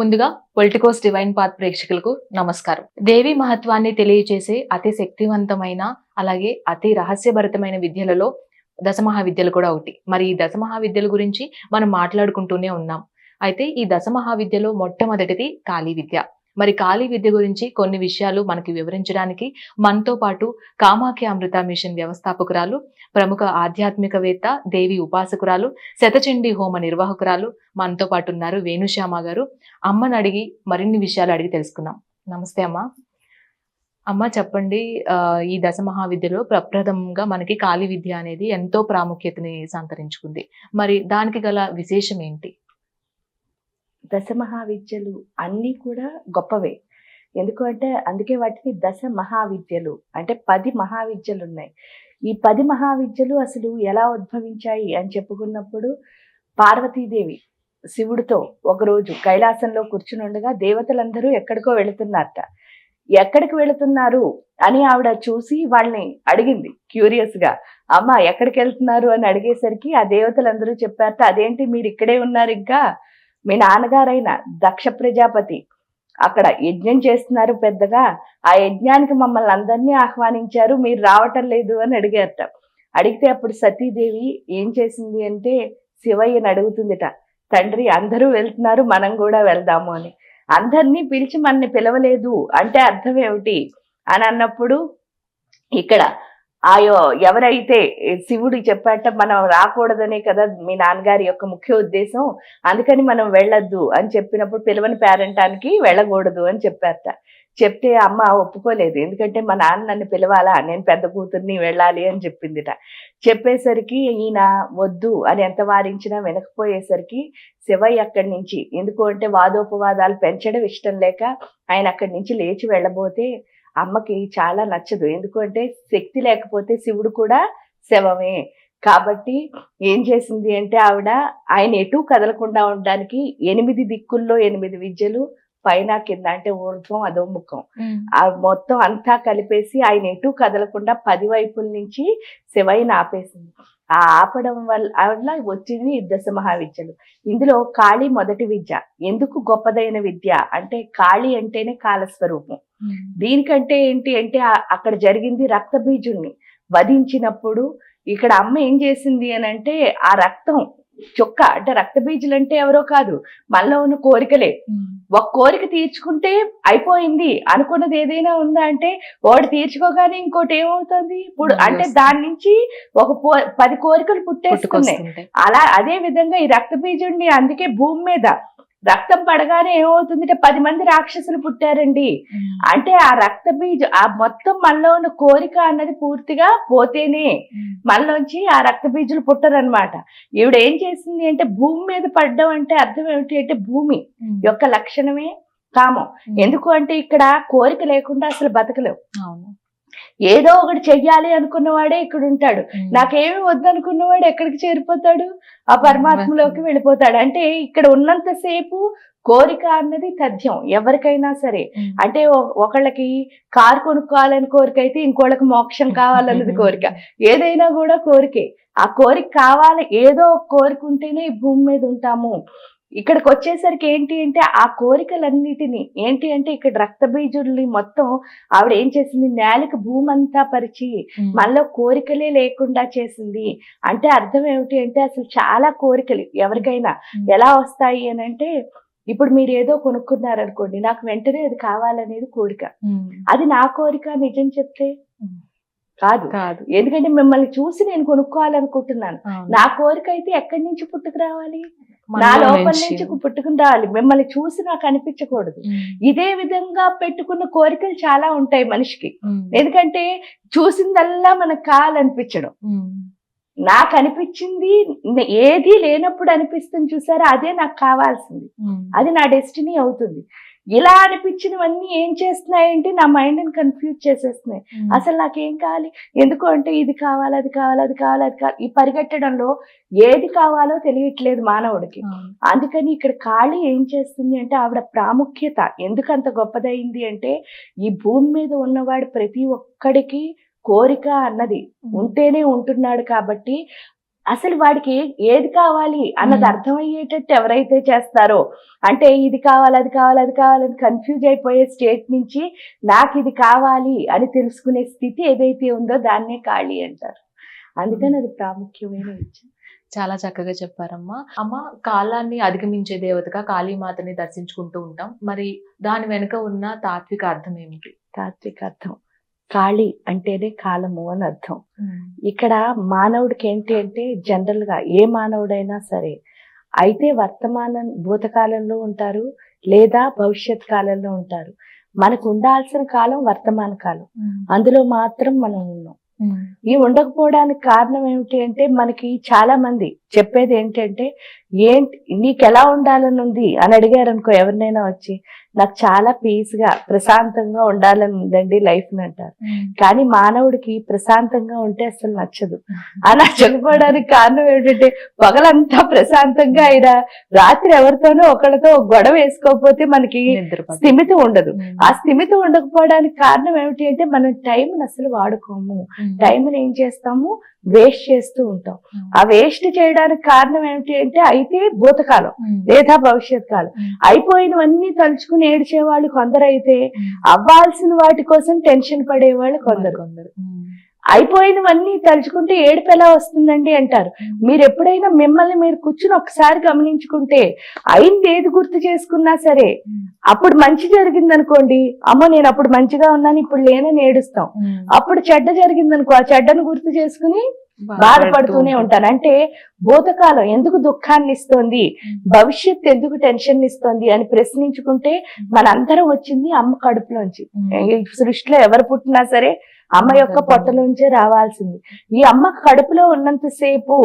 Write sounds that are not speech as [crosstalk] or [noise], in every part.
ముందుగా Politicos divine path ప్రేక్షకులకు నమస్కారం. దేవి మహత్వాన్ని తెలియజేసే అతి శక్తివంతమైన అలాగే అతి రహస్యభరితమైన విద్యలలో దశమహావిద్యలు కూడా ఒకటి. మరి ఈ దశమహావిద్యల గురించి మనం మాట్లాడుకుంటూనే ఉన్నాం. అయితే ఈ దశమహావిద్యలో మొట్టమొదటిది కాళీ విద్య. మరి ఖాళీ విద్య గురించి కొన్ని విషయాలు మనకి వివరించడానికి మనతో పాటు కామాఖ్య అమృత మిషన్ వ్యవస్థాపకురాలు ప్రముఖ ఆధ్యాత్మికవేత్త దేవి ఉపాసకురాలు శతచండీ హోమ నిర్వాహకురాలు మనతో పాటు ఉన్నారు వేణుశ్యామ గారు. అమ్మని అడిగి మరిన్ని విషయాలు అడిగి తెలుసుకుందాం. నమస్తే అమ్మ. అమ్మ చెప్పండి ఈ దశ మహావిద్యలో ప్రప్రథమంగా మనకి కాళీ విద్య అనేది ఎంతో ప్రాముఖ్యతని సంతరించుకుంది. మరి దానికి గల విశేషం ఏంటి? దశ మహావిద్యలు అన్నీ కూడా గొప్పవే. ఎందుకంటే అందుకే వాటిని దశ మహావిద్యలు అంటే పది మహావిద్యలు ఉన్నాయి. ఈ పది మహావిద్యలు అసలు ఎలా ఉద్భవించాయి అని చెప్పుకున్నప్పుడు పార్వతీదేవి శివుడితో ఒకరోజు కైలాసంలో కూర్చుని ఉండగా దేవతలందరూ ఎక్కడికో వెళుతున్నారట. ఎక్కడికి వెళుతున్నారు అని ఆవిడ చూసి వాళ్ళని అడిగింది క్యూరియస్గా అమ్మ ఎక్కడికి వెళ్తున్నారు అని అడిగేసరికి ఆ దేవతలందరూ చెప్పారట అదేంటి మీరు ఇక్కడే ఉన్నారు ఇంకా? మీ నాన్నగారైన దక్ష ప్రజాపతి అక్కడ యజ్ఞం చేస్తున్నారు పెద్దగా. ఆ యజ్ఞానికి మమ్మల్ని అందరినీ ఆహ్వానించారు. మీరు రావటం లేదు అని అడిగారట. అడిగితే అప్పుడు సతీదేవి ఏం చేసింది అంటే శివయ్యని అడుగుతుందిట. తండ్రి అందరూ వెళ్తున్నారు మనం కూడా వెళ్దాము అని. అందరినీ పిలిచి మనని పిలవలేదు. అంటే అర్థం ఏమిటి? అని అన్నప్పుడు ఇక్కడ ఆయో ఎవరైతే శివుడు చెప్పాట మనం రాకూడదనే కదా మీ నాన్నగారి యొక్క ముఖ్య ఉద్దేశం? అందుకని మనం వెళ్ళొద్దు అని చెప్పినప్పుడు పిలవని పేరంటానికి వెళ్ళకూడదు అని చెప్పారట. చెప్తే అమ్మ ఒప్పుకోలేదు. ఎందుకంటే మా నాన్న నన్ను పిలవాలా? నేను పెద్ద కూతుర్ని వెళ్ళాలి అని చెప్పిందిట. చెప్పేసరికి ఈయన వద్దు అని ఎంత వారించినా వెనకపోయేసరికి శివయ్య అక్కడి నుంచి ఎందుకు అంటే వాదోపవాదాలు పెంచడం ఇష్టం లేక ఆయన అక్కడి నుంచి లేచి వెళ్ళబోతే అమ్మకి చాలా నచ్చదు. ఎందుకంటే శక్తి లేకపోతే శివుడు కూడా శవమే. కాబట్టి ఏం చేసింది అంటే ఆవిడ ఆయన ఎటు కదలకుండా ఉండడానికి ఎనిమిది దిక్కుల్లో ఎనిమిది విద్యలు పైన కింద అంటే ఊర్ధ్వం అధోముఖం ఆ మొత్తం అంతా కలిపేసి ఆయన ఎటు కదలకుండా పది వైపుల నుంచి శివయ్యని ఆపేసింది. ఆ ఆపడం వల్ల వల్ల వచ్చింది ఈ దశ మహావిద్యలు. ఇందులో కాళీ మొదటి విద్య. ఎందుకు గొప్పదైన విద్య? అంటే కాళీ అంటేనే కాలస్వరూపం. దీనికంటే ఏంటి అంటే అక్కడ జరిగింది రక్తబీజుణ్ణి వధించినప్పుడు ఇక్కడ అమ్మ ఏం చేసింది అని అంటే ఆ రక్తం చుక్క అంటే రక్తబీజులు అంటే ఎవరో కాదు మనలో ఉన్న కోరికలే. ఒక కోరిక తీర్చుకుంటే అయిపోయింది. అనుకున్నది ఏదైనా ఉందా అంటే వాడు తీర్చుకోగానే ఇంకోటి ఏమవుతుంది? ఇప్పుడు అంటే. దాని నుంచి ఒక పది కోరికలు పుట్టుకొస్తుంటాయి. అలా అదే విధంగా ఈ రక్తబీజుడిని అందుకే భూమి మీద రక్తం పడగానే ఏమవుతుందంటే పది మంది రాక్షసులు పుట్టారండి. అంటే ఆ రక్త బీజ ఆ మొత్తం మనలో ఉన్న కోరిక అన్నది పూర్తిగా పోతేనే మనలోంచి ఆ రక్త బీజులు పుట్టరనమాట ఈవిడ ఏం చేసింది అంటే భూమి మీద పడ్డం అంటే అర్థం ఏమిటి అంటే భూమి యొక్క లక్షణమే కామం. ఎందుకు అంటే ఇక్కడ కోరిక లేకుండా అసలు బతకలేవు. అవును. ఏదో ఒకటి చెయ్యాలి అనుకున్నవాడే ఇక్కడ ఉంటాడు నాకేమి వద్దనుకున్నవాడు ఎక్కడికి చేరిపోతాడు? ఆ పరమాత్మలోకి వెళ్ళిపోతాడు. అంటే ఇక్కడ ఉన్నంతసేపు కోరిక అన్నది తథ్యం ఎవరికైనా సరే. అంటే ఒకళ్ళకి కారు కొనుక్కోవాలని కోరిక అయితే ఇంకోళ్ళకి మోక్షం కావాలన్నది కోరిక. [laughs] ఏదైనా కూడా కోరికే. ఆ కోరిక కావాలి ఏదో కోరిక ఉంటేనే ఈ భూమి మీద ఉంటాము. ఇక్కడికి వచ్చేసరికి ఏంటి అంటే ఆ కోరికలన్నిటిని ఏంటి అంటే ఇక్కడ రక్త బీజుల్ని మొత్తం ఆవిడ ఏం చేసింది? నేలకు భూమి అంతా పరిచి మనలో కోరికలే లేకుండా చేసింది. అంటే అర్థం ఏమిటి అంటే అసలు చాలా కోరికలు ఎవరికైనా. ఎలా వస్తాయి అని అంటే ఇప్పుడు మీరు ఏదో కొనుక్కున్నారు అనుకోండి నాకు వెంటనే అది కావాలనేది కోరిక. అది నా కోరిక నిజం చెప్తే. కాదు. కాదు. ఎందుకంటే మిమ్మల్ని చూసి నేను కొనుక్కోవాలనుకుంటున్నాను. నా కోరిక అయితే ఎక్కడి నుంచి పుట్టుకు రావాలి? నా లోపల నుంచి. పుట్టుకుని రావాలి మిమ్మల్ని చూసి నాకు అనిపించకూడదు. ఇదే విధంగా పెట్టుకున్న కోరికలు చాలా ఉంటాయి మనిషికి. ఎందుకంటే చూసిందల్లా మనకు కావాలనిపించడం. నాకు అనిపించింది ఏది లేనప్పుడు అనిపిస్తుంది చూసారా అదే నాకు కావాల్సింది. అది నా డెస్టినీ అవుతుంది ఇలా అనిపించినవన్నీ ఏం చేస్తున్నాయంటే నా మైండ్ని కన్ఫ్యూజ్ చేసేస్తున్నాయి. అసలు నాకేం కావాలి? ఎందుకు అంటే ఇది కావాలి అది కావాలి అది కావాలి అది కావాలి. ఈ పరిగెట్టడంలో ఏది కావాలో తెలియట్లేదు మానవుడికి. అందుకని ఇక్కడ కాళీ ఏం చేస్తుంది అంటే ఆవిడ ప్రాముఖ్యత. ఎందుకు అంత గొప్పదైంది అంటే ఈ భూమి మీద ఉన్నవాడు ప్రతి ఒక్కడికి కోరిక అన్నది. ఉంటేనే ఉంటున్నాడు కాబట్టి అసలు వాడికి ఏది కావాలి అన్నది. అర్థమయ్యేటట్టు ఎవరైతే చేస్తారో అంటే ఇది కావాలి అది కావాలి అది కావాలని కన్ఫ్యూజ్ అయిపోయే స్టేట్ నుంచి నాకు ఇది కావాలి అని తెలుసుకునే స్థితి ఏదైతే ఉందో దాన్నే ఖాళీ అంటారు. అందుకని అది ప్రాముఖ్యమైన విద్య చాలా చక్కగా చెప్పారమ్మా. అమ్మ కాలాన్ని అధిగమించే దేవతగా కాళీమాతని దర్శించుకుంటూ ఉంటాం. మరి దాని వెనుక ఉన్న తాత్విక అర్థం ఏమిటి? తాత్విక అర్థం. ఖాళీ అంటేనే కాలము అని అర్థం. ఇక్కడ మానవుడికి ఏంటి అంటే జనరల్గా ఏ మానవుడైనా సరే అయితే వర్తమానం భూతకాలంలో ఉంటారు లేదా భవిష్యత్ కాలంలో ఉంటారు. మనకు ఉండాల్సిన కాలం వర్తమాన కాలం. అందులో మాత్రం మనం ఉన్నాం. ఈ ఉండకపోవడానికి కారణం ఏమిటి అంటే మనకి చాలా మంది చెప్పేది ఏంటంటే ఏంటి నీకు ఎలా ఉండాలని ఉంది అని అడిగారు అనుకో ఎవరినైనా వచ్చి నాకు చాలా పీస్గా ప్రశాంతంగా ఉండాలని ఉందండి లైఫ్ అంటారు. కానీ మానవుడికి ప్రశాంతంగా ఉంటే అసలు నచ్చదు. అలా చెప్పుకోవడానికి కారణం ఏంటంటే పగలంతా ప్రశాంతంగా అయినా రాత్రి ఎవరితోనో ఒకళ్ళతో గొడవ వేసుకోకపోతే మనకి. స్థిమితం ఉండదు. ఆ స్థిమితం ఉండకపోవడానికి కారణం ఏమిటి అంటే మనం టైం అసలు వాడుకోము. టైంని ఏం చేస్తాము? వేస్ట్ చేస్తూ ఉంటాం ఆ వేస్ట్ చేయడానికి కారణం ఏమిటి అంటే అయితే భూతకాలం ఉమ్. లేదా భవిష్యత్ కాలం ఉమ్. అయిపోయినవన్నీ తలుచుకుని ఏడ్చే వాళ్ళు కొందరైతే. అవ్వాల్సిన వాటి కోసం టెన్షన్ పడేవాళ్ళు కొందరు కొందరు. అయిపోయినవన్నీ తలుచుకుంటే ఏడుపు ఎలా వస్తుందండి అంటారు. మీరు ఎప్పుడైనా మిమ్మల్ని మీరు కూర్చుని ఒకసారి గమనించుకుంటే అయింది ఏది గుర్తు చేసుకున్నా సరే. అప్పుడు మంచి జరిగింది అనుకోండి అమ్మో నేను అప్పుడు మంచిగా ఉన్నాను ఇప్పుడు లేనని ఏడుస్తాం. అప్పుడు చెడ్డ జరిగింది అనుకో ఆ చెడ్డను గుర్తు చేసుకుని బాధపడుతూనే ఉంటాను. అంటే భూతకాలం ఎందుకు దుఃఖాన్ని ఇస్తోంది భవిష్యత్ ఎందుకు టెన్షన్ ఇస్తోంది అని ప్రశ్నించుకుంటే మనందరం వచ్చింది అమ్మ కడుపులోంచి. సృష్టిలో ఎవరు పుట్టినా సరే అమ్మ యొక్క పొట్టలోంచే రావాల్సింది ఈ అమ్మ కడుపులో ఉన్నంతసేపు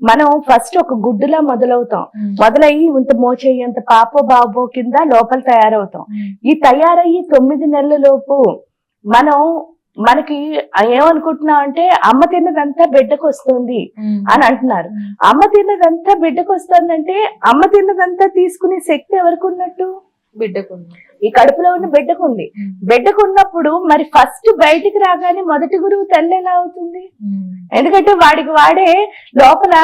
మనం ఫస్ట్ ఒక గుడ్డులా మొదలవుతాం. మొదలయ్యి ఇంత మోచేయంత పాపో బాబో కింద లోపల తయారవుతాం. ఈ తయారయ్యి తొమ్మిది నెలల లోపు మనం మనకి ఏమనుకుంటున్నాం అంటే అమ్మ తిన్నదంతా బిడ్డకు వస్తుంది. అని అంటున్నారు. అమ్మ తిన్నదంతా బిడ్డకు వస్తుందంటే అమ్మ తిన్నదంతా తీసుకునే శక్తి ఎవరికి ఉన్నట్టు బిడ్డకు. ఈ కడుపులో ఉన్న బిడ్డకు ఉంది. బిడ్డకు ఉన్నప్పుడు మరి ఫస్ట్ బయటికి రాగానే మొదటి గురువు తల్లి ఎలా అవుతుంది. ఎందుకంటే వాడికి వాడే లోపల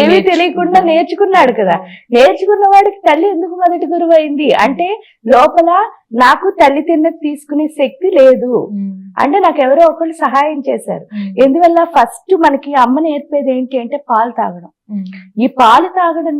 ఏమీ. తెలియకుండా నేర్చుకున్నాడు కదా నేర్చుకున్న వాడికి తల్లి ఎందుకు మొదటి గురువు అయింది అంటే లోపల నాకు తల్లి తిన్నది తీసుకునే శక్తి లేదు. అంటే నాకు ఎవరో ఒకళ్ళు సహాయం చేశారు. ఎందువల్ల ఫస్ట్ మనకి అమ్మ నేర్పేది ఏంటి అంటే పాలు తాగడం. ఈ పాలు తాగడం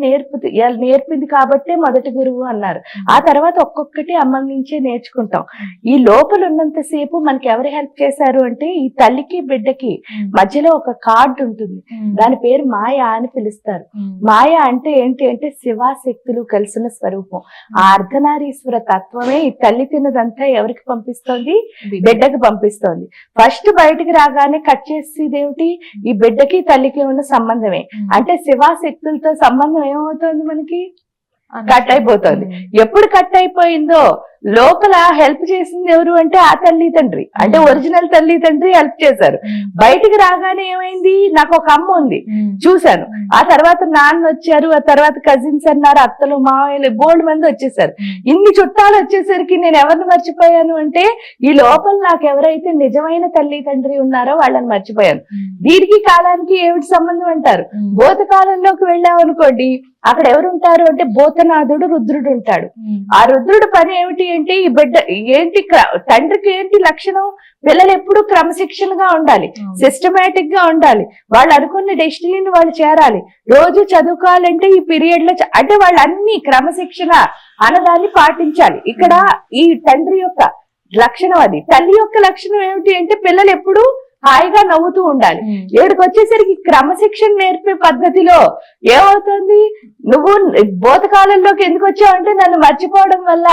ఇవాళ నేర్పింది కాబట్టే మొదటి గురువు అన్నారు ఆ తర్వాత ఒక్కొక్కటి అమ్మ నుంచే నేర్చుకుంటాం ఈ లోపల ఉన్నంత సేపు మనకి ఎవరు హెల్ప్ చేశారు అంటే ఈ తల్లికి బిడ్డకి. మధ్యలో ఒక కార్డ్ ఉంటుంది. దాని పేరు మాయ అని పిలుస్తారు. మాయ అంటే ఏంటి అంటే శివాశక్తులు కలిసిన స్వరూపం ఆ అర్ధనారీశ్వర తత్వమే ఈ తల్లి తిన్నదంతా ఎవరికి పంపిస్తోంది బిడ్డ. బిడ్డకి పంపిస్తోంది ఫస్ట్ బయటికి రాగానే కట్ చేసేది ఏమిటి ఈ బిడ్డకి తల్లికి ఉన్న సంబంధమే. అంటే శివాశక్తులతో సంబంధం ఏమవుతోంది మనకి? కట్ అయిపోతోంది. ఎప్పుడు కట్ అయిపోయిందో? లోపల హెల్ప్ చేసింది ఎవరు అంటే ఆ తల్లి తండ్రి అంటే Hmm. ఒరిజినల్ తల్లి తండ్రి హెల్ప్ చేశారు ఉమ్. బయటికి రాగానే ఏమైంది నాకు ఒక అమ్మ ఉంది ఉమ్. చూశాను. ఆ తర్వాత నాన్న వచ్చారు ఆ తర్వాత కజిన్స్ అన్నారు అత్తలు మావయ్యలు బోల్డ్ మంది వచ్చేసారు. ఇన్ని చుట్టాలు వచ్చేసరికి నేను ఎవరిని మర్చిపోయాను అంటే ఈ లోపల నాకు ఎవరైతే నిజమైన తల్లి తండ్రి ఉన్నారో వాళ్ళని మర్చిపోయాను. దీనికి కాలానికి ఏమిటి సంబంధం అంటారు ఉమ్. భూతకాలంలోకి వెళ్ళామనుకోండి అక్కడ ఎవరు ఉంటారు అంటే భూతనాథుడు రుద్రుడు ఉంటాడు. ఆ రుద్రుడు పని ఏమిటి అంటే ఈ బిడ్డ ఏంటి తండ్రికి ఏంటి లక్షణం? పిల్లలు ఎప్పుడు క్రమశిక్షణగా ఉండాలి. సిస్టమేటిక్గా ఉండాలి. వాళ్ళు అనుకున్న డెస్టినీని వాళ్ళు చేరాలి. రోజు చదువుకోవాలంటే ఈ పీరియడ్లో అంటే వాళ్ళు అన్ని క్రమశిక్షణ అన్నదాన్ని పాటించాలి. ఇక్కడ ఈ తండ్రి యొక్క లక్షణం అది. తల్లి యొక్క లక్షణం ఏమిటి అంటే పిల్లలు ఎప్పుడు హాయిగా నవ్వుతూ ఉండాలి. ఏడుకు వచ్చేసరికి క్రమశిక్షణ నేర్పే పద్ధతిలో ఏమవుతుంది నువ్వు భూతకాలంలోకి ఎందుకు వచ్చావు అంటే నన్ను మర్చిపోవడం వల్ల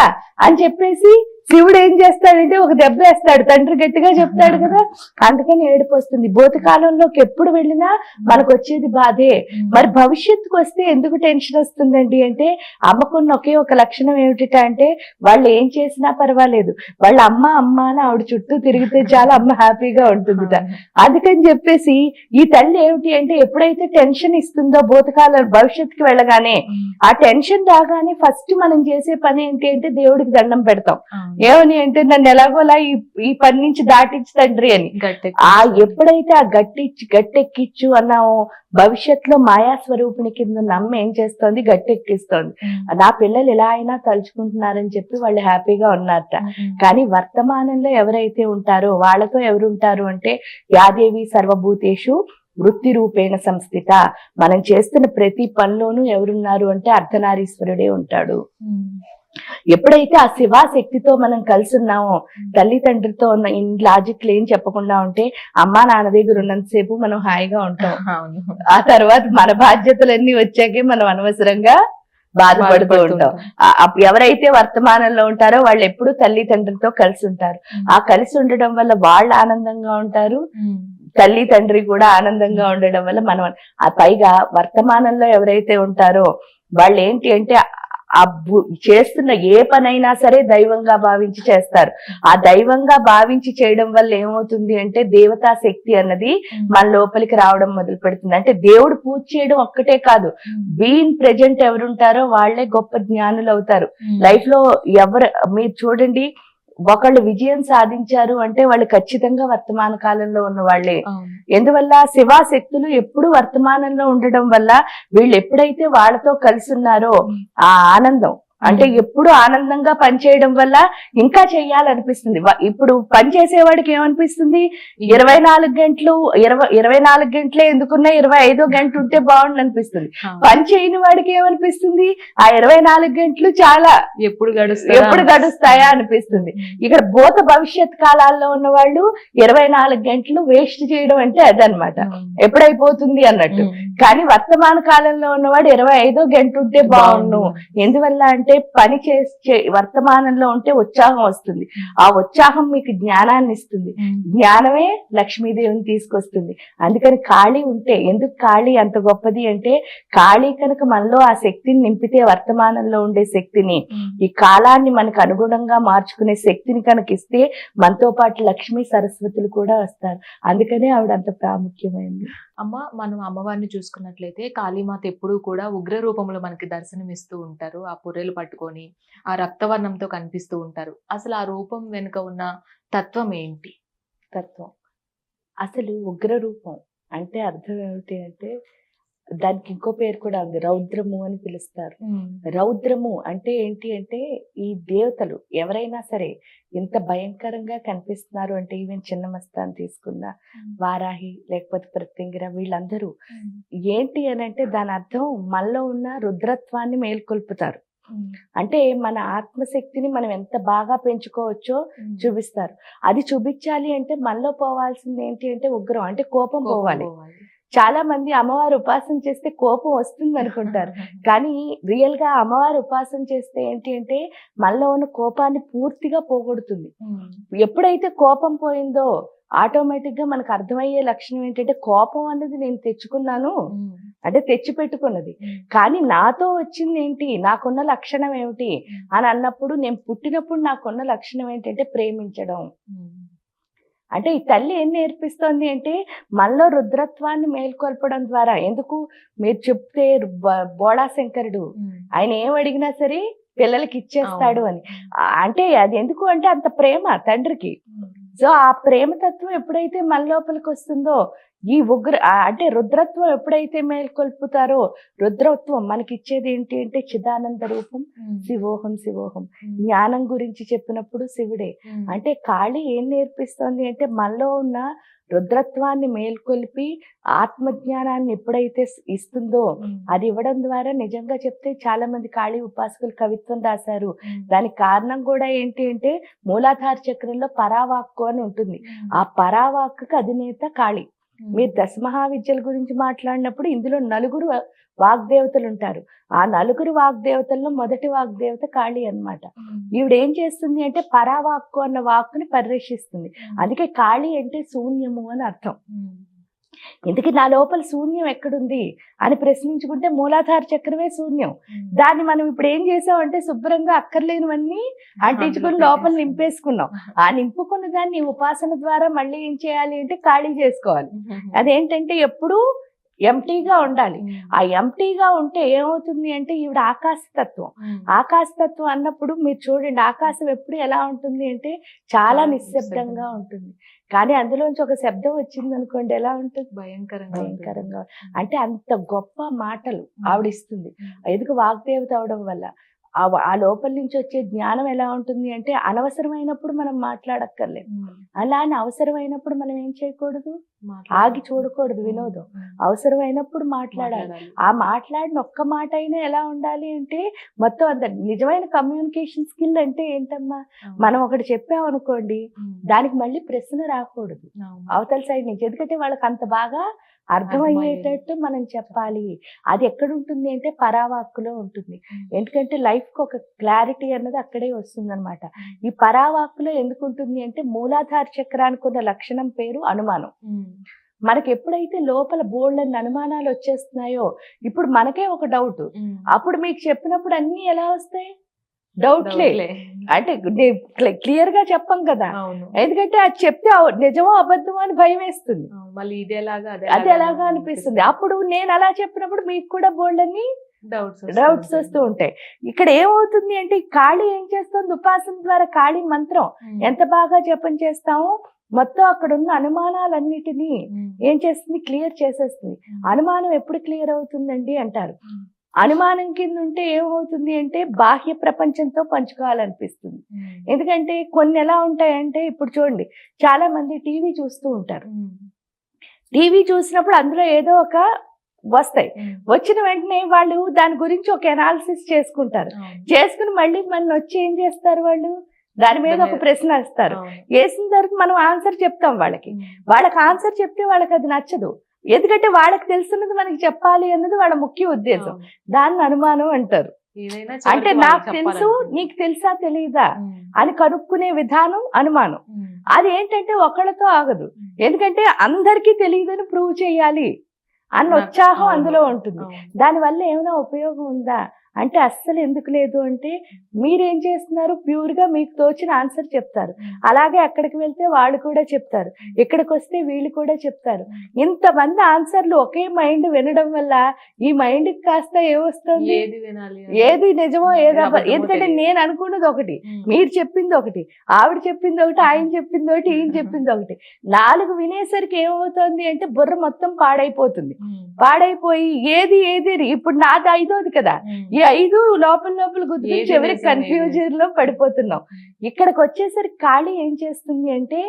అని చెప్పేసి శివుడు ఏం చేస్తాడంటే ఒక దెబ్బ వేస్తాడు. తండ్రి గట్టిగా చెప్తాడు కదా. అందుకని ఏడుపు వస్తుంది. భూతకాలంలోకి ఎప్పుడు వెళ్ళినా మనకు వచ్చేది బాధే. మరి భవిష్యత్తుకు వస్తే ఎందుకు టెన్షన్ వస్తుందండి అంటే అమ్మకున్న ఒకే ఒక లక్షణం ఏమిటి అంటే వాళ్ళు ఏం చేసినా పర్వాలేదు. వాళ్ళ అమ్మ అమ్మ అని ఆవిడ చుట్టూ తిరిగితే చాలా అమ్మ హ్యాపీగా ఉంటుందిట. అందుకని చెప్పేసి ఈ తల్లి ఏమిటి అంటే ఎప్పుడైతే టెన్షన్ ఇస్తుందో భూతకాలం భవిష్యత్తుకి వెళ్ళగానే ఆ టెన్షన్ రాగానే ఫస్ట్ మనం చేసే పని ఏంటి అంటే దేవుడికి దండం పెడతాం. ఏమని అంటే నన్ను ఎలాగోలా ఈ పని నుంచి దాటించు తండ్రి అని. ఆ ఎప్పుడైతే ఆ గట్టిచ్చి గట్టెక్కిచ్చు అన్నామో భవిష్యత్తులో మాయా స్వరూపిణి కింద నమ్మ ఏం చేస్తోంది? గట్టెక్కిస్తోంది. నా పిల్లలు ఎలా అయినా తలుచుకుంటున్నారని చెప్పి వాళ్ళు హ్యాపీగా ఉన్నారట. కానీ వర్తమానంలో ఎవరైతే ఉంటారో వాళ్ళతో ఎవరు ఉంటారు అంటే యాదేవి సర్వభూతేషు వృత్తి రూపేణ సంస్థిత. మనం చేస్తున్న ప్రతి పనిలోనూ ఎవరున్నారు అంటే అర్ధనారీశ్వరుడే ఉంటాడు. ఎప్పుడైతే ఆ శివాశక్తితో మనం కలిసి ఉన్నామో తల్లిదండ్రులతో ఉన్న ఇన్ లాజిక్లు ఏం చెప్పకుండా ఉంటే అమ్మా నాన్న దగ్గర ఉన్నంతసేపు మనం హాయిగా ఉంటాం. [laughs] ఆ తర్వాత మన బాధ్యతలన్నీ వచ్చాకే మనం అనవసరంగా బాధపడుతూ ఉంటాం. ఎవరైతే వర్తమానంలో ఉంటారో వాళ్ళు ఎప్పుడు తల్లిదండ్రులతో కలిసి ఉంటారు. ఆ కలిసి ఉండడం వల్ల వాళ్ళు ఆనందంగా ఉంటారు తల్లి తండ్రి కూడా ఆనందంగా ఉండడం వల్ల మనం ఆ పైగా వర్తమానంలో ఎవరైతే ఉంటారో వాళ్ళు ఏంటి అంటే ఆ బు- చేస్తున్న ఏ పనైనా సరే దైవంగా భావించి చేస్తారు. ఆ దైవంగా భావించి చేయడం వల్ల ఏమవుతుంది అంటే దేవతా శక్తి అన్నది మన లోపలికి రావడం మొదలు పెడుతుంది. అంటే దేవుడు పూజ చేయడం ఒక్కటే కాదు. బీన్ ప్రెజెంట్ ఎవరుంటారో వాళ్ళే గొప్ప జ్ఞానులు అవుతారు. లైఫ్లో ఎవరు మీరు చూడండి ఒకళ్ళు విజయం సాధించారు అంటే వాళ్ళు ఖచ్చితంగా వర్తమాన కాలంలో ఉన్న వాళ్ళే ఎందువల్ల శివాశక్తులు ఎప్పుడు వర్తమానంలో ఉండడం వల్ల వీళ్ళు ఎప్పుడైతే వాళ్ళతో కలిసి ఉన్నారో ఆ ఆనందం. అంటే ఎప్పుడు ఆనందంగా పనిచేయడం వల్ల ఇంకా చెయ్యాలనిపిస్తుంది ఇప్పుడు పని చేసేవాడికి ఏమనిపిస్తుంది? ఇరవై నాలుగు గంటలు ఇరవై ఇరవై నాలుగు గంటలే ఎందుకున్నా ఇరవై ఐదో గంట ఉంటే బాగుండు అనిపిస్తుంది పని చేయని వాడికి ఏమనిపిస్తుంది? ఆ ఇరవై నాలుగు గంటలు చాలా ఎప్పుడు గడుస్తుంది ఎప్పుడు గడుస్తాయా అనిపిస్తుంది. ఇక్కడ భూత భవిష్యత్ కాలాల్లో ఉన్న వాళ్ళు ఇరవై నాలుగు గంటలు వేస్ట్ చేయడం అంటే అదనమాట ఎప్పుడైపోతుంది అన్నట్టు. కానీ వర్తమాన కాలంలో ఉన్నవాడు ఇరవై ఐదో గంట ఉంటే బాగుండు. ఎందువల్ల అంటే పని చేసే వర్తమానంలో ఉంటే ఉత్సాహం వస్తుంది. ఆ ఉత్సాహం మీకు జ్ఞానాన్ని ఇస్తుంది. జ్ఞానమే లక్ష్మీదేవిని తీసుకొస్తుంది. అందుకని ఖాళీ ఉంటే ఎందుకు ఖాళీ? అంత గొప్పది అంటే ఖాళీ కనుక మనలో ఆ శక్తిని నింపితే వర్తమానంలో ఉండే శక్తిని ఈ కాలాన్ని మనకు అనుగుణంగా మార్చుకునే శక్తిని కనుక ఇస్తే మనతో పాటు లక్ష్మీ సరస్వతులు కూడా వస్తారు. అందుకనే ఆవిడ అంత ప్రాముఖ్యమైంది. అమ్మ మనం అమ్మవారిని చూసుకున్నట్లయితే కాళీమాత ఎప్పుడూ కూడా ఉగ్ర రూపంలో మనకి దర్శనం ఇస్తూ ఉంటారు. ఆ పొర్రెలు పట్టుకొని ఆ రక్తవర్ణంతో కనిపిస్తూ ఉంటారు. అసలు ఆ రూపం వెనుక ఉన్న తత్వం ఏంటి? తత్వం. అసలు ఉగ్ర రూపం అంటే అర్థం ఏమిటి అంటే దానికి ఇంకో పేరు కూడా ఉంది రౌద్రము అని పిలుస్తారు. రౌద్రము అంటే ఏంటి అంటే ఈ దేవతలు ఎవరైనా సరే ఇంత భయంకరంగా కనిపిస్తున్నారు అంటే ఈవెన్ చిన్న మస్తాన్ తీసుకున్న వారాహి లేకపోతే ప్రత్యంగిర వీళ్ళందరూ ఏంటి అని అంటే దాని అర్థం మనలో ఉన్న రుద్రత్వాన్ని మేల్కొల్పుతారు. అంటే మన ఆత్మశక్తిని మనం ఎంత బాగా పెంచుకోవచ్చో చూపిస్తారు. అది చూపించాలి అంటే మనలో పోవాల్సింది ఏంటి అంటే ఉగ్రం అంటే కోపం పోవాలి. చాలా మంది అమ్మవారు ఉపాసన చేస్తే కోపం వస్తుంది అనుకుంటారు. కానీ రియల్గా అమ్మవారు ఉపాసన చేస్తే ఏంటి అంటే మనలో ఉన్న కోపాన్ని పూర్తిగా పోగొడుతుంది. ఎప్పుడైతే కోపం పోయిందో ఆటోమేటిక్గా మనకు అర్థమయ్యే లక్షణం ఏంటంటే కోపం అన్నది నేను తెచ్చుకున్నాను. అంటే తెచ్చి పెట్టుకున్నది కానీ నాతో వచ్చింది ఏంటి? నాకున్న లక్షణం ఏమిటి? అని అన్నప్పుడు నేను పుట్టినప్పుడు నాకున్న లక్షణం ఏంటంటే ప్రేమించడం. అంటే ఈ తల్లి ఏం నేర్పిస్తోంది అంటే మనలో రుద్రత్వాన్ని మేల్కొల్పడం ద్వారా. ఎందుకు? మీరు చెప్తే బ- బోళా శంకరుడు ఆయన ఏం అడిగినా సరే పిల్లలకి ఇచ్చేస్తాడు అని. అంటే అది ఎందుకు అంటే అంత ప్రేమ తండ్రికి. సో ఆ ప్రేమతత్వం ఎప్పుడైతే మన లోపలికి వస్తుందో ఈ ఉగ్ర అంటే రుద్రత్వం ఎప్పుడైతే మేల్కొల్పుతారో రుద్రత్వం మనకి ఇచ్చేది ఏంటి అంటే చిదానంద రూపం శివోహం శివోహం. జ్ఞానం గురించి చెప్పినప్పుడు శివుడే. అంటే కాళీ ఏం నేర్పిస్తోంది అంటే మనలో ఉన్న రుద్రత్వాన్ని మేల్కొల్పి ఆత్మజ్ఞానాన్ని ఎప్పుడైతే ఇస్తుందో అది ఇవ్వడం ద్వారా నిజంగా చెప్తే చాలా మంది కాళీ ఉపాసకులు కవిత్వం రాశారు. దానికి కారణం కూడా ఏంటి అంటే మూలాధార చక్రంలో పరావాక్కు అని ఉంటుంది. ఆ పరావాక్కుకి అధినేత కాళీ. మీరు దశమహావిద్యల గురించి మాట్లాడినప్పుడు ఇందులో నలుగురు వాగ్దేవతలు ఉంటారు. ఆ నలుగురు వాగ్దేవతల్లో మొదటి వాగ్దేవత కాళీ అన్నమాట. ఈవిడ ఏం చేస్తుంది అంటే పరావాక్కు అన్న వాక్కుని పరిరక్షిస్తుంది. అందుకే కాళీ అంటే శూన్యము అని అర్థం. ఇందుకే నా లోపల శూన్యం ఎక్కడుంది అని ప్రశ్నించుకుంటే మూలాధార చక్రమే శూన్యం. దాన్ని మనం ఇప్పుడు ఏం చేసామంటే శుభ్రంగా అక్కర్లేనివన్నీ అంటించుకుని లోపల నింపేసుకున్నాం. ఆ నింపుకున్న దాన్ని ఉపాసన ద్వారా మళ్ళీ ఏం చేయాలి అంటే ఖాళీ చేసుకోవాలి. అదేంటంటే ఎప్పుడు ఎంటీగా ఉండాలి. ఆ ఎంటీగా ఉంటే ఏమవుతుంది అంటే ఈవిడ ఆకాశతత్వం. ఆకాశతత్వం అన్నప్పుడు మీరు చూడండి ఆకాశం ఎప్పుడు ఎలా ఉంటుంది అంటే చాలా నిశ్శబ్దంగా. ఉంటుంది. కానీ అందులోంచి ఒక శబ్దం వచ్చింది అనుకోండి ఎలా ఉంటుంది? భయంకరంగా. భయంకరంగా అంటే అంత గొప్ప మాటలు ఆవిడ ఇస్తుంది ఎందుకు వాగ్దేవత అవడం వల్ల? ఆ లోపల నుంచి వచ్చే జ్ఞానం ఎలా ఉంటుంది అంటే అనవసరమైనప్పుడు మనం మాట్లాడక్కర్లేదు. అలా అని అవసరమైనప్పుడు మనం ఏం చేయకూడదు. ఆగి చూడకూడదు వినోదం. అవసరమైనప్పుడు మాట్లాడాలి. ఆ మాట్లాడిన ఒక్క మాట అయినా ఎలా ఉండాలి అంటే మొత్తం అంత నిజమైన కమ్యూనికేషన్ స్కిల్ అంటే ఏంటమ్మా. మనం ఒకటి చెప్పామనుకోండి. దానికి మళ్ళీ ప్రశ్న రాకూడదు. అవతల సైడ్ నుంచి ఎందుకంటే వాళ్ళకి అంత బాగా అర్థమయ్యేటట్టు మనం చెప్పాలి అది ఎక్కడ ఉంటుంది అంటే పరావాక్కులో ఉంటుంది. ఎందుకంటే లైఫ్కి ఒక క్లారిటీ అన్నది అక్కడే వస్తుంది ఈ పరావాక్కులో ఎందుకు ఉంటుంది అంటే మూలాధార చక్రానికి ఉన్న లక్షణం పేరు అనుమానం. మనకి ఎప్పుడైతే లోపల బోల్డ్ అనుమానాలు వచ్చేస్తున్నాయో ఇప్పుడు మనకే ఒక డౌట్. అప్పుడు మీకు చెప్పినప్పుడు అన్ని ఎలా వస్తాయి? డౌట్లే. అంటే క్లియర్గా చెప్పం కదా. ఎందుకంటే అది చెప్తే నిజమో అబద్ధమో అని భయం వేస్తుంది. మళ్ళీ ఇది ఎలాగా అదే ఎలాగా అనిపిస్తుంది? అప్పుడు నేను అలా చెప్పినప్పుడు మీకు కూడా బోల్డ్ అని డౌట్స్ డౌట్స్ వస్తూ ఉంటాయి. ఇక్కడ ఏమవుతుంది అంటే కాళీ ఏం చేస్తుంది ఉపాసన ద్వారా కాళీ మంత్రం. ఎంత బాగా జపం చేస్తామో? మొత్తం అక్కడ ఉన్న అనుమానాలన్నిటినీ ఏం చేస్తుంది? క్లియర్ చేసేస్తుంది. అనుమానం ఎప్పుడు క్లియర్ అవుతుందండి అంటారు. అనుమానం కింద ఉంటే ఏమవుతుంది అంటే బాహ్య ప్రపంచంతో పంచుకోవాలనిపిస్తుంది. ఎందుకంటే కొన్ని ఎలా ఉంటాయంటే ఇప్పుడు చూడండి చాలా మంది టీవీ చూస్తూ ఉంటారు. టీవీ చూసినప్పుడు అందులో ఏదో ఒక వస్తాయి. వచ్చిన వెంటనే వాళ్ళు దాని గురించి ఒక ఎనాలిసిస్ చేసుకుంటారు. చేసుకుని మళ్ళీ మన వచ్చి ఏం చేస్తారు వాళ్ళు? దాని మీద ఒక ప్రశ్న వేస్తారు. వేసిన తర్వాత మనం ఆన్సర్ చెప్తాం వాళ్ళకి. వాళ్ళకి ఆన్సర్ చెప్తే వాళ్ళకి అది నచ్చదు. ఎందుకంటే వాళ్ళకి తెలుసున్నది మనకి చెప్పాలి అన్నది వాళ్ళ ముఖ్య ఉద్దేశం. దాన్ని అనుమానం అంటారు. అంటే నాకు తెలుసు. నీకు తెలుసా ఉమ్. అని కనుక్కునే విధానం అనుమానం. అది ఏంటంటే ఒకళ్ళతో ఆగదు. ఎందుకంటే అందరికీ తెలియదని ప్రూవ్ చేయాలి అన్న ఉత్సాహం. అందులో ఉంటుంది. దానివల్ల ఏమైనా ఉపయోగం ఉందా? అంటే అస్సలు ఎందుకు లేదు అంటే మీరేం చేస్తున్నారు ప్యూర్గా మీకు తోచిన ఆన్సర్ చెప్తారు అలాగే అక్కడికి వెళ్తే వాళ్ళు కూడా చెప్తారు ఇక్కడికి వస్తే వీళ్ళు కూడా చెప్తారు ఇంతమంది ఆన్సర్లు ఒకే మైండ్ వినడం వల్ల ఈ మైండ్కి కాస్త ఏమొస్తుంది ఏది వినాలి అని. ఏది నిజమో ఏదో ఎందుకంటే. నేను అనుకున్నది ఒకటి. మీరు చెప్పింది ఒకటి ఆవిడ చెప్పింది ఒకటి ఆయన చెప్పింది ఒకటి ఈయన [laughs] చెప్పింది ఒకటి నాలుగు వినేసరికి ఏమవుతుంది అంటే బుర్ర మొత్తం పాడైపోతుంది. పాడైపోయి ఏది ఏది. ఇప్పుడు నాది ఐదోది కదా. ఈ ఐదు లోపల లోపల గుర్తు చివరికి కన్ఫ్యూజన్లో పడిపోతున్నాం. ఇక్కడికి వచ్చేసరికి ఖాళీ ఏం చేస్తుంది అంటే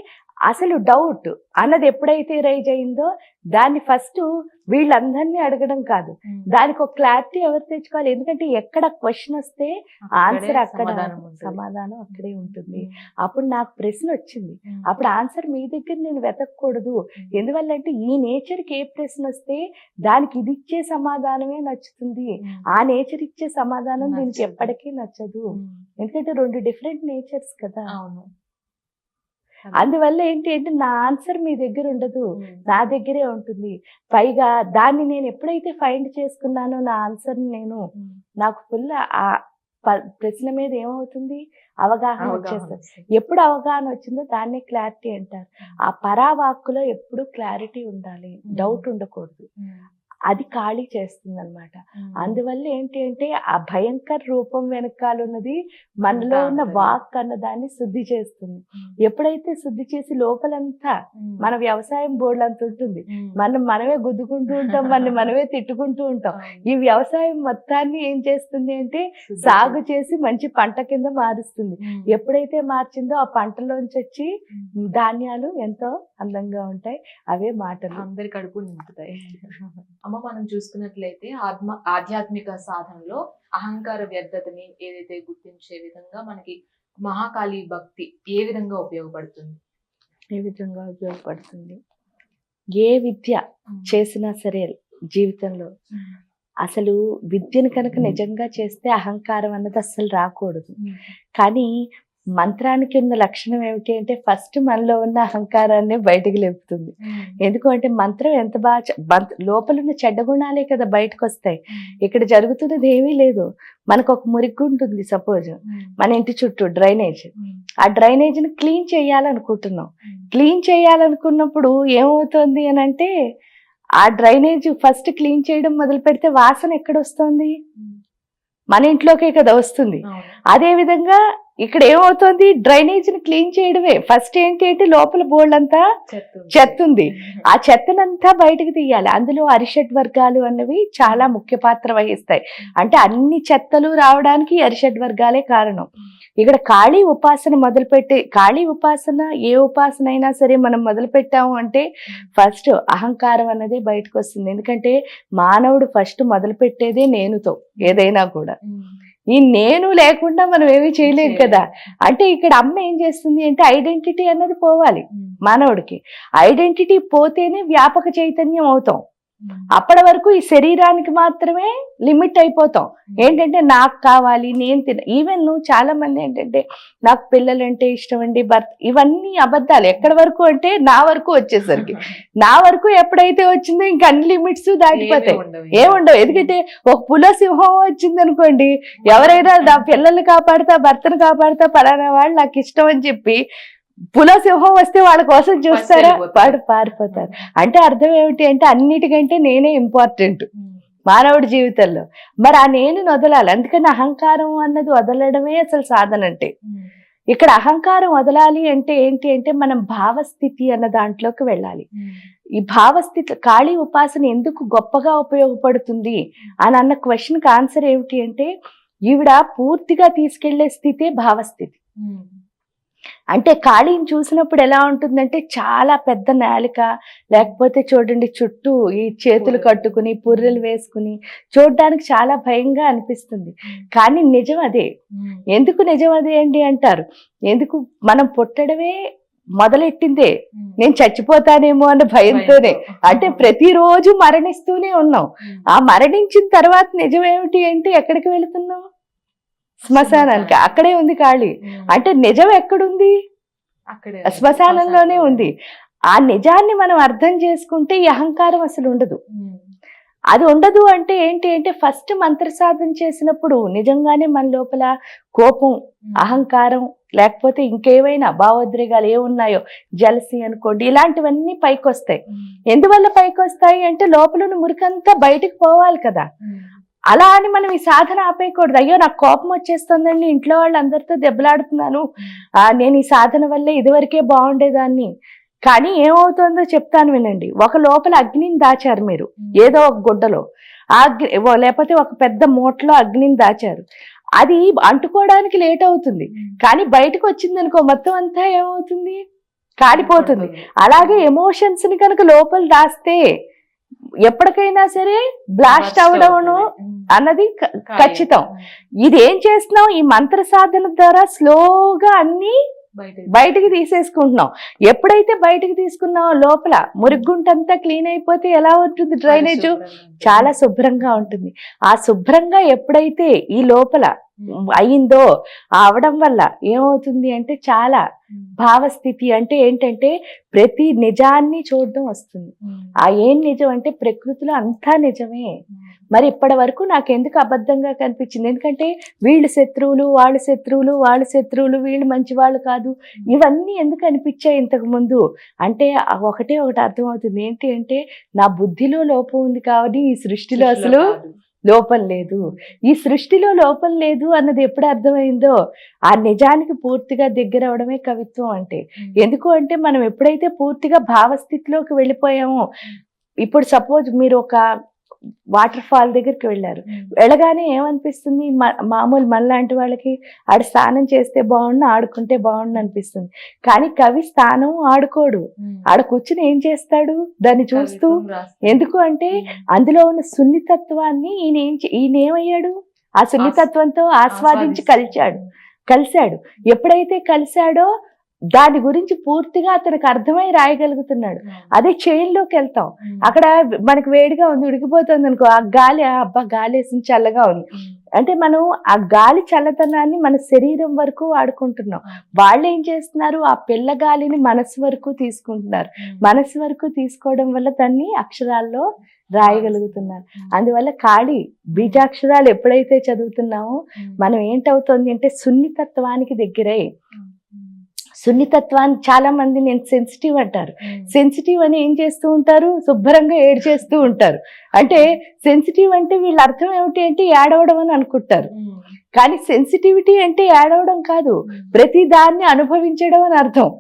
అసలు డౌట్ అన్నది ఎప్పుడైతే రైజ్ అయిందో దాన్ని ఫస్ట్ వీళ్ళందరినీ అడగడం కాదు. దానికి ఒక క్లారిటీ ఎవరు తెచ్చుకోవాలి ఎందుకంటే ఎక్కడ క్వశ్చన్ వస్తే ఆన్సర్ అక్కడే సమాధానం అక్కడే ఉంటుంది. అప్పుడు నాకు ప్రశ్న వచ్చింది. అప్పుడు ఆన్సర్ మీ దగ్గర నేను వెతకూడదు ఎందువల్ల అంటే ఈ నేచర్కి ఏ ప్రశ్న వస్తే దానికి ఇది ఇచ్చే సమాధానమే నచ్చుతుంది. ఆ నేచర్ ఇచ్చే సమాధానం దీనికి. ఎప్పటికీ నచ్చదు. ఎందుకంటే రెండు డిఫరెంట్ నేచర్స్ కదా అవును అందువల్ల ఏంటి అంటే నా ఆన్సర్ మీ దగ్గర ఉండదు. నా దగ్గరే ఉంటుంది పైగా దాన్ని నేను ఎప్పుడైతే ఫైండ్ చేసుకున్నానో నా ఆన్సర్ నేను. నాకు ఫుల్ ఆ ప్రశ్న మీద ఏమవుతుంది అవగాహన వచ్చేస్తుంది. ఎప్పుడు అవగాహన వచ్చిందో దాన్నే క్లారిటీ అంటారు ఆ పరావాక్కులో ఎప్పుడు క్లారిటీ ఉండాలి. డౌట్ ఉండకూడదు. అది ఖాళీ చేస్తుంది అనమాట. అందువల్ల ఏంటి అంటే ఆ భయంకర రూపం వెనకాల ఉన్నది మనలో ఉన్న. వాక్ అన్న దాన్ని శుద్ధి చేస్తుంది. ఎప్పుడైతే శుద్ధి చేసి లోపలంతా. మన వ్యవసాయం బోర్డు అంత ఉంటుంది. మనం మనమే గుద్దుకుంటూ ఉంటాం [laughs] మన మనమే తిట్టుకుంటూ ఉంటాం. ఈ వ్యవసాయం మొత్తాన్ని ఏం చేస్తుంది అంటే సాగు చేసి మంచి పంట కింద మారుస్తుంది. ఎప్పుడైతే మార్చిందో ఆ పంటలోంచి వచ్చి. ధాన్యాలు ఎంతో అందంగా ఉంటాయి అవే మాటలు అందరి కడుపు నింపుతాయి [laughs] అమ్మ మనం చూసుకున్నట్లయితే ఆత్మ ఆధ్యాత్మిక సాధనలో అహంకార వ్యర్థతని ఏదైతే గుర్తించే విధంగా మనకి మహాకాళి భక్తి ఏ విధంగా ఉపయోగపడుతుంది? ఏ విధంగా ఉపయోగపడుతుంది? ఏ విద్య చేసినా సరే జీవితంలో అసలు విద్యను కనుక నిజంగా చేస్తే అహంకారం అన్నది అస్సలు రాకూడదు. కానీ మంత్రానికి ఉన్న లక్షణం ఏమిటి అంటే ఫస్ట్ మనలో ఉన్న అహంకారాన్ని బయటికి లేపుతుంది. ఎందుకు అంటే మంత్రం ఎంత బాగా లోపల ఉన్న చెడ్డ గుణాలే కదా బయటకు వస్తాయి ఇక్కడ జరుగుతున్నది ఏమీ లేదు. మనకు ఒక మురికి ఉంటుంది సపోజ్ మన ఇంటి చుట్టూ డ్రైనేజ్. ఆ డ్రైనేజ్ని క్లీన్ చేయాలనుకుంటున్నాం. క్లీన్ చేయాలనుకున్నప్పుడు ఏమవుతుంది అని అంటే ఆ డ్రైనేజ్ ఫస్ట్ క్లీన్ చేయడం మొదలు పెడితే వాసన ఎక్కడ వస్తుంది? మన ఇంట్లోకే కదా వస్తుంది. అదే విధంగా ఇక్కడ ఏమవుతుంది? డ్రైనేజ్ని క్లీన్ చేయడమే. ఫస్ట్ ఏంటి అంటే లోపల బోల్డ్ అంతా చెత్త ఉంది [laughs] ఆ చెత్తనంతా బయటకు తీయాలి. అందులో అరిషడ్ వర్గాలు అన్నవి చాలా ముఖ్య పాత్ర వహిస్తాయి. అంటే అన్ని చెత్తలు రావడానికి అరిషడ్ వర్గాలే కారణం. ఇక్కడ ఖాళీ ఉపాసన మొదలుపెట్టి ఖాళీ ఉపాసన ఏ ఉపాసన అయినా సరే మనం మొదలు పెట్టాము అంటే ఫస్ట్ అహంకారం అన్నది బయటకు వస్తుంది ఎందుకంటే మానవుడు ఫస్ట్ మొదలు పెట్టేదే నేనుతో ఏదైనా కూడా. ఈ నేను లేకుండా మనం ఏమీ చేయలేం కదా. అంటే ఇక్కడ అమ్మ ఏం చేస్తుంది అంటే ఐడెంటిటీ అన్నది పోవాలి మానవుడికి ఐడెంటిటీ పోతేనే వ్యాపక చైతన్యం అవుతాం. అప్పటి వరకు ఈ శరీరానికి మాత్రమే లిమిట్ అయిపోతాం. ఏంటంటే నాకు కావాలి నేను తిన ఈవెన్ చాలా మంది ఏంటంటే నాకు పిల్లలంటే ఇష్టం అండి భర్త ఇవన్నీ అబద్ధాలు. ఎక్కడి వరకు అంటే నా వరకు వచ్చేసరికి. [laughs] నా వరకు ఎప్పుడైతే వచ్చిందో ఇంక అన్ని లిమిట్స్ దాటిపోతాయి. ఏముండవు ఎందుకంటే ఒక పుల సింహం వచ్చింది అనుకోండి ఎవరైనా నా పిల్లల్ని కాపాడుతా భర్తను కాపాడుతా పలానా వాళ్ళు నాకు ఇష్టం అని చెప్పి పుల సింహం వస్తే వాళ్ళ కోసం చూస్తారా. వాడు పారిపోతారు. అంటే అర్థం ఏమిటి అంటే అన్నిటికంటే నేనే ఇంపార్టెంట్ మానవుడి జీవితంలో. మరి ఆ నేను వదలాలి. అందుకని అహంకారం అన్నది వదలడమే అసలు సాధన అంటే. ఇక్కడ అహంకారం వదలాలి అంటే ఏంటి అంటే మనం భావస్థితి అన్న దాంట్లోకి వెళ్ళాలి. ఈ భావస్థితి ఖాళీ ఉపాసన ఎందుకు గొప్పగా ఉపయోగపడుతుంది? అని అన్న క్వశ్చన్కి ఆన్సర్ ఏమిటి అంటే ఈవిడ పూర్తిగా తీసుకెళ్ళే స్థితే భావస్థితి. అంటే ఖాళీని చూసినప్పుడు ఎలా ఉంటుందంటే చాలా పెద్ద నాలిక లేకపోతే చూడండి చుట్టూ ఈ చేతులు కట్టుకుని పుర్రెలు వేసుకుని చూడడానికి చాలా భయంగా అనిపిస్తుంది. కానీ నిజం అదే. ఎందుకు నిజం అదే అండి అంటారు? ఎందుకు మనం పుట్టడమే మొదలెట్టిందే? నేను చచ్చిపోతానేమో అన్న భయంతోనే. అంటే ప్రతిరోజు మరణిస్తూనే ఉన్నాం. ఆ మరణించిన తర్వాత నిజం ఏమిటి అంటే ఎక్కడికి వెళుతున్నాం? శ్మశానానికి. అక్కడే ఉంది ఖాళీ. అంటే నిజం ఎక్కడుంది? శ్మశానంలోనే ఉంది. ఆ నిజాన్ని మనం అర్థం చేసుకుంటే ఈ అహంకారం అసలు ఉండదు. అది ఉండదు అంటే ఏంటి అంటే ఫస్ట్ మంత్ర సాధన చేసినప్పుడు నిజంగానే మన లోపల కోపం అహంకారం లేకపోతే ఇంకేవైనా భావోద్రేగాలు ఏమున్నాయో జలసి అనుకోండి ఇలాంటివన్నీ పైకి వస్తాయి ఎందువల్ల పైకి వస్తాయి అంటే లోపల మురికంతా బయటకు పోవాలి కదా. అలా అని మనం ఈ సాధన ఆపేయకూడదు. అయ్యో నాకు కోపం వచ్చేస్తుందండి ఇంట్లో వాళ్ళందరితో దెబ్బలాడుతున్నాను. నేను ఈ సాధన వల్ల ఇదివరకే బాగుండేదాన్ని. కానీ ఏమవుతుందో చెప్తాను వినండి. ఒక లోపల అగ్నిని దాచారు మీరు. ఏదో ఒక గుడ్డలో. ఆ అగ్ని లేకపోతే ఒక పెద్ద మూటలో అగ్నిని దాచారు. అది అంటుకోవడానికి లేట్ అవుతుంది. కానీ బయటకు వచ్చింది అనుకో మొత్తం అంతా ఏమవుతుంది? కాలిపోతుంది. అలాగే ఎమోషన్స్ని కనుక లోపల దాస్తే ఎప్పటికైనా సరే బ్లాస్ట్ అవడము అన్నది ఖచ్చితం. ఇది ఏం చేస్తున్నాం ఈ మంత్ర సాధన ద్వారా స్లోగా అన్ని బయటికి. తీసేసుకుంటున్నాం. ఎప్పుడైతే బయటికి తీసుకున్నామో లోపల మురుగుంటంతా క్లీన్ అయిపోతే ఎలా ఉంటుంది డ్రైనేజ్? చాలా శుభ్రంగా ఉంటుంది. ఆ శుభ్రంగా ఎప్పుడైతే ఈ లోపల అయిందో అవడం వల్ల ఏమవుతుంది అంటే చాలా భావస్థితి అంటే ఏంటంటే ప్రతి నిజాన్ని చూడడం వస్తుంది. ఆ ఏం నిజం అంటే ప్రకృతిలో అంతా నిజమే. మరి ఇప్పటి వరకు నాకు ఎందుకు అబద్ధంగా కనిపించింది? ఎందుకంటే వీళ్ళు శత్రువులు వాళ్ళు శత్రువులు వాళ్ళు శత్రువులు వీళ్ళు మంచి వాళ్ళు కాదు. ఇవన్నీ ఎందుకు అనిపించాయి ఇంతకు ముందు? అంటే ఒకటే ఒకటి అర్థమవుతుంది. ఏంటి అంటే నా బుద్ధిలో లోపం ఉంది కాబట్టి ఈ సృష్టిలో అసలు లోపం లేదు. ఈ సృష్టిలో లోపం లేదు అన్నది ఎప్పుడు అర్థమైందో? ఆ నిజానికి పూర్తిగా దగ్గర అవడమే కవిత్వం అంటే. ఎందుకు అంటే మనం ఎప్పుడైతే పూర్తిగా భావస్థితిలోకి వెళ్ళిపోయామో ఇప్పుడు సపోజ్ మీరు ఒక వాటర్ ఫాల్ దగ్గరికి వెళ్ళారు. వెళ్ళగానే ఏమనిపిస్తుంది? మా- మామూలు మనలాంటి వాళ్ళకి ఆడ స్నానం చేస్తే బాగుండు ఆడుకుంటే బాగుండు అనిపిస్తుంది. కానీ కవి స్థానం ఆడుకోడు. ఆడ కూర్చుని ఏం చేస్తాడు? దాన్ని చూస్తూ ఎందుకు అంటే అందులో ఉన్న సున్నితత్వాన్ని ఈయన ఏం ఈయన ఏమయ్యాడు? ఆ సున్నితత్వంతో ఆస్వాదించి కలిచాడు. కలిశాడు. ఎప్పుడైతే కలిశాడో దాని గురించి పూర్తిగా అతనికి అర్థమై రాయగలుగుతున్నాడు. అదే చైన్లోకి వెళ్తాం. అక్కడ మనకి వేడిగా ఉంది ఉడికిపోతుంది అనుకో ఆ గాలి అబ్బా గాలి వేసింది చల్లగా ఉంది. అంటే మనం ఆ గాలి చల్లదనాన్ని మన శరీరం వరకు వాడుకుంటున్నాం. వాళ్ళు ఏం చేస్తున్నారు? ఆ పిల్ల గాలిని మనసు వరకు తీసుకుంటున్నారు. మనసు వరకు తీసుకోవడం వల్ల దాన్ని అక్షరాల్లో రాయగలుగుతున్నారు. అందువల్ల ఖాళీ బీజాక్షరాలు ఎప్పుడైతే చదువుతున్నామో మనం ఏంటవుతుంది అంటే సున్నితత్వానికి దగ్గరై. సున్నితత్వాన్ని చాలా మంది నేను సెన్సిటివ్ అంటారు. సెన్సిటివ్ అని ఏం చేస్తూ ఉంటారు? శుభ్రంగా ఏడ్ చేస్తూ ఉంటారు. అంటే సెన్సిటివ్ అంటే వీళ్ళ అర్థం ఏమిటి అంటే ఏడవడం అని అనుకుంటారు. కానీ సెన్సిటివిటీ అంటే ఏడవడం కాదు. ప్రతి దాన్ని అనుభవించడం అని అర్థం.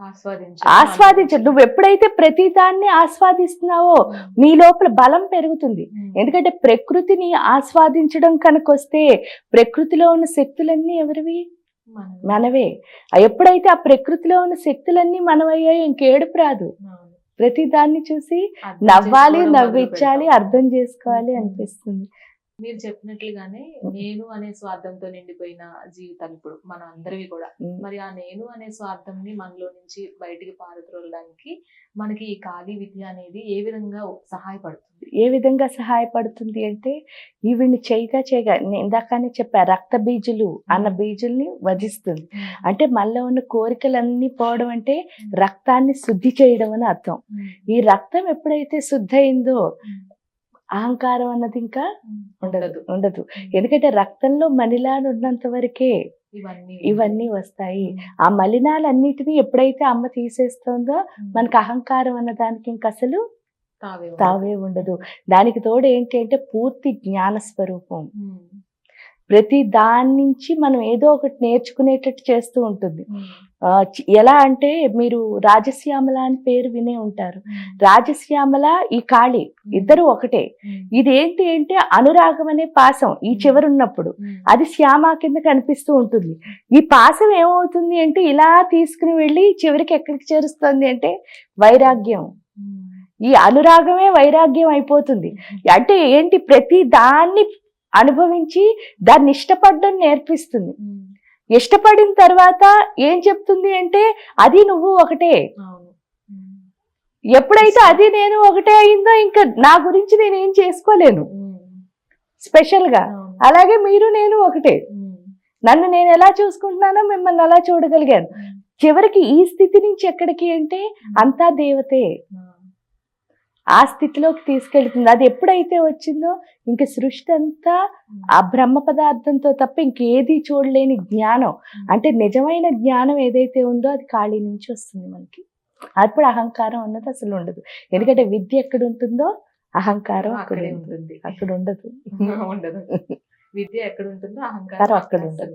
ఆస్వాదించడం నువ్వు ఎప్పుడైతే ప్రతి దాన్ని ఆస్వాదిస్తున్నావో నీ లోపల బలం పెరుగుతుంది. ఎందుకంటే ప్రకృతిని ఆస్వాదించడం కనుక వస్తే ప్రకృతిలో ఉన్న శక్తులన్నీ ఎవరివి? మనవే. ఎప్పుడైతే ఆ ప్రకృతిలో ఉన్న శక్తులన్నీ మనవయ్యాయో ఇంకేడుపు రాదు. ప్రతి దాన్ని చూసి నవ్వాలి నవ్వించాలి అర్థం చేసుకోవాలి అనిపిస్తుంది. మీరు చెప్పినట్లుగానే నేను అనే స్వార్థంతో నిండిపోయిన జీవితాలు ఇప్పుడు మన అందరివి కూడా. మరి ఆ నేను అనే స్వార్థంని మనలో నుంచి బయటికి పారద్రోలడానికి మనకి ఈ ఖాళీ విద్య అనేది ఏ విధంగా సహాయపడుతుంది? ఏ విధంగా సహాయపడుతుంది అంటే ఈవిడ్ని చేయగా చేయగా ఇందాకనే చెప్పా రక్త బీజులు అన్న బీజుల్ని వధిస్తుంది. అంటే మనలో ఉన్న కోరికలన్నీ పోవడం అంటే రక్తాన్ని శుద్ధి చేయడం అని అర్థం. ఈ రక్తం ఎప్పుడైతే శుద్ధి అయిందో అహంకారం అన్నది ఇంకా ఉండదు ఉండదు. ఎందుకంటే రక్తంలో మలినాలు ఉన్నంత వరకే ఇవన్నీ ఇవన్నీ వస్తాయి. ఆ మలినాలన్నిటినీ ఎప్పుడైతే అమ్మ తీసేస్తుందో మనకు అహంకారం అన్న దానికి ఇంక అసలు తావే ఉండదు. దానికి తోడు ఏంటి అంటే పూర్తి జ్ఞాన స్వరూపం. ప్రతి దాని నుంచి మనం ఏదో ఒకటి నేర్చుకునేటట్టు చేస్తూ ఉంటుంది. ఎలా అంటే మీరు రాజశ్యామల అని పేరు వినే ఉంటారు. రాజశ్యామల ఈ కాళి ఇద్దరు ఒకటే. ఇది ఏంటి అంటే అనురాగం అనే పాసం ఈ చివరున్నప్పుడు. అది శ్యామ కింద కనిపిస్తూ ఉంటుంది. ఈ పాసం ఏమవుతుంది అంటే ఇలా తీసుకుని వెళ్ళి చివరికి ఎక్కడికి చేరుస్తుంది అంటే వైరాగ్యం. ఈ అనురాగమే వైరాగ్యం అయిపోతుంది. అంటే ఏంటి? ప్రతి దాన్ని అనుభవించి దాన్ని ఇష్టపడడం నేర్పిస్తుంది. ఇష్టపడిన తర్వాత ఏం చెప్తుంది అంటే అది నువ్వు ఒకటే. ఎప్పుడైతే అది నేను ఒకటే అయిందో ఇంకా నా గురించి నేను ఏం చేసుకోలేను. ఉమ్. స్పెషల్గా అవును. అలాగే మీరు నేను ఒకటే. నన్ను నేను ఎలా చూసుకుంటున్నానో మిమ్మల్ని అలా చూడగలిగాను. చివరికి ఈ స్థితి నుంచి ఎక్కడికి అంటే అంతా దేవతే. ఆ. స్థితిలోకి తీసుకెళ్తుంది. అది ఎప్పుడైతే వచ్చిందో ఇంక సృష్టి అంతా ఆ బ్రహ్మ పదార్థంతో తప్ప ఇంకేది చూడలేని జ్ఞానం. అంటే నిజమైన జ్ఞానం ఏదైతే ఉందో అది ఖాళీ నుంచి వస్తుంది మనకి. అప్పుడు అహంకారం అన్నది అసలు ఉండదు. ఎందుకంటే విద్య ఎక్కడ ఉంటుందో అహంకారం అక్కడ ఉంటుంది. అక్కడ ఉండదు. [laughs] ఉండదు. విద్య ఎక్కడ ఉంటుందో అహంకారం అక్కడ ఉండదు.